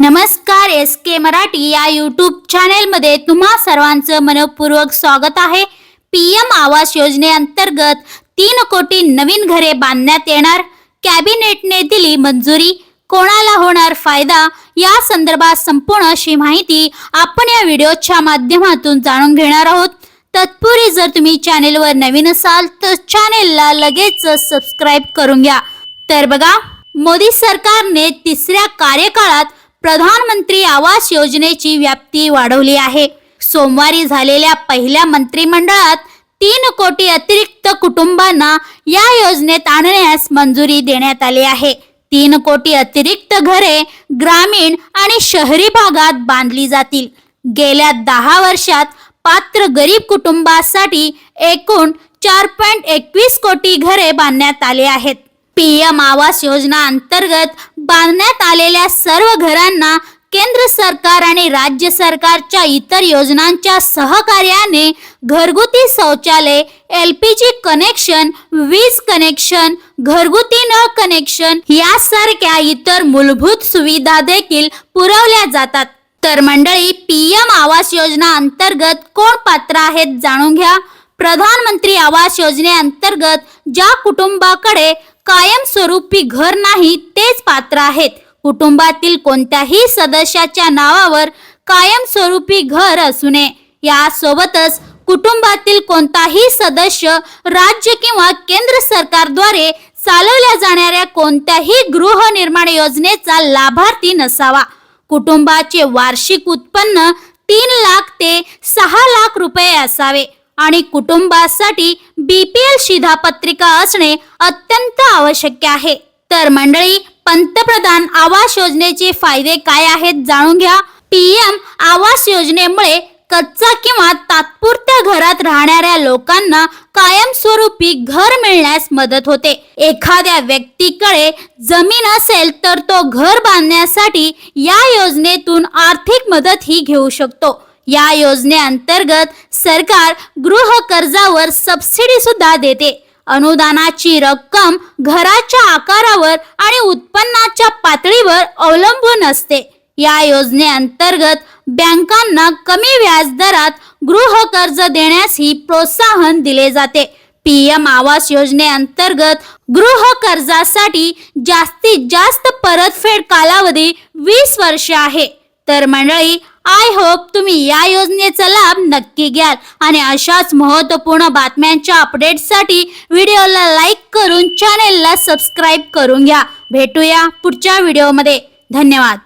नमस्कार एस के मराठी या यूट्यूब चॅनेलमध्ये तुम्हा सर्वांचं मनपूर्वक स्वागत आहे. पी एम आवास योजनेअंतर्गत तीन कोटी नवीन घरे बांधण्यात येणार. कॅबिनेटने दिली मंजुरी. कोणाला होणार फायदा? या संदर्भात संपूर्ण अशी माहिती आपण या व्हिडिओच्या माध्यमातून जाणून घेणार आहोत. तत्पूर्वी जर तुम्ही चॅनेलवर नवीन असाल तर चॅनेलला लगेच सबस्क्राईब करून घ्या. तर बघा मोदी सरकारने तिसऱ्या कार्यकाळात प्रधानमंत्री आवास योजनेची व्याप्ती वाढवली आहे. सोमवारी झालेल्या पहिल्या मंत्रिमंडळात तीन कोटी अतिरिक्त कुटुंबांना या योजनेत आणण्यास मंजुरी देण्यात आली आहे. तीन कोटी अतिरिक्त घरे ग्रामीण आणि शहरी भागात बांधली जातील. गेल्या दहा वर्षात पात्र गरीब कुटुंबासाठी एकूण चार पॉईंट एकवीस कोटी घरे बांधण्यात आले आहेत. पीएम आवास योजना अंतर्गत बांधण्यात आलेल्या सर्व घरांना केंद्र सरकार आणि राज्य सरकारच्या इतर योजनांच्या सहकार्याने घरगुती शौचालय एल पी जी कनेक्शन वीज कनेक्शन घरगुती नळ कनेक्शन यासारख्या इतर मूलभूत सुविधा देखील पुरवल्या जातात. तर मंडळी पी एम आवास योजना अंतर्गत कोण पात्र आहेत जाणून घ्या. प्रधानमंत्री आवास योजनेअंतर्गत ज्या कुटुंबाकडे कायमस्वरूपी घर नाही तेच पात्र आहेत. कुटुंबातील कोणत्याही सदस्याच्या नावावर कायमस्वरूपी घर असू नये. यासोबतच कुटुंबातील कोणताही सदस्य राज्य किंवा केंद्र सरकारद्वारे चालवल्या जाणाऱ्या कोणत्याही गृहनिर्माण योजनेचा लाभार्थी नसावा. कुटुंबाचे वार्षिक उत्पन्न तीन लाख ते सहा लाख रुपये असावे. आणि कुटुंबासाठी बीपीएल शिधापत्रिका असणे अत्यंत आवश्यक आहे. तर मंडळी पंतप्रधान आवास योजनेचे फायदे काय आहेत जाणून घ्या. पीएम आवास योजनेमुळे कच्चा किंवा तात्पुरत्या घरात राहणाऱ्या लोकांना कायमस्वरूपी घर मिळण्यास मदत होते. एखाद्या व्यक्तीकडे जमीन असेल तर तो घर बांधण्यासाठी या योजनेतून आर्थिक मदत ही घेऊ शकतो. या योजनेअंतर्गत सरकार गृह कर्जावर सबसिडी सुद्धा देते. अनुदानाची रक्कम घराच्या आकारावर आणि उत्पन्नाच्या पातळीवर अवलंबून असते. या योजनेअंतर्गत बँकांना कमी व्याज दरात गृह कर्ज देण्यासही प्रोत्साहन दिले जाते. पीएम आवास योजनेअंतर्गत गृह कर्जासाठी जास्तीत जास्त परतफेड कालावधी वीस वर्षे आहे. तर मंडळी आय होप तुम्ही या योजनेचा लाभ नक्की घ्याल. आणि अशाच महत्त्वपूर्ण बातम्यांच्या अपडेटसाठी व्हिडिओला लाईक करून चॅनेलला सबस्क्राईब करून घ्या. भेटूया पुढच्या व्हिडिओमध्ये. धन्यवाद.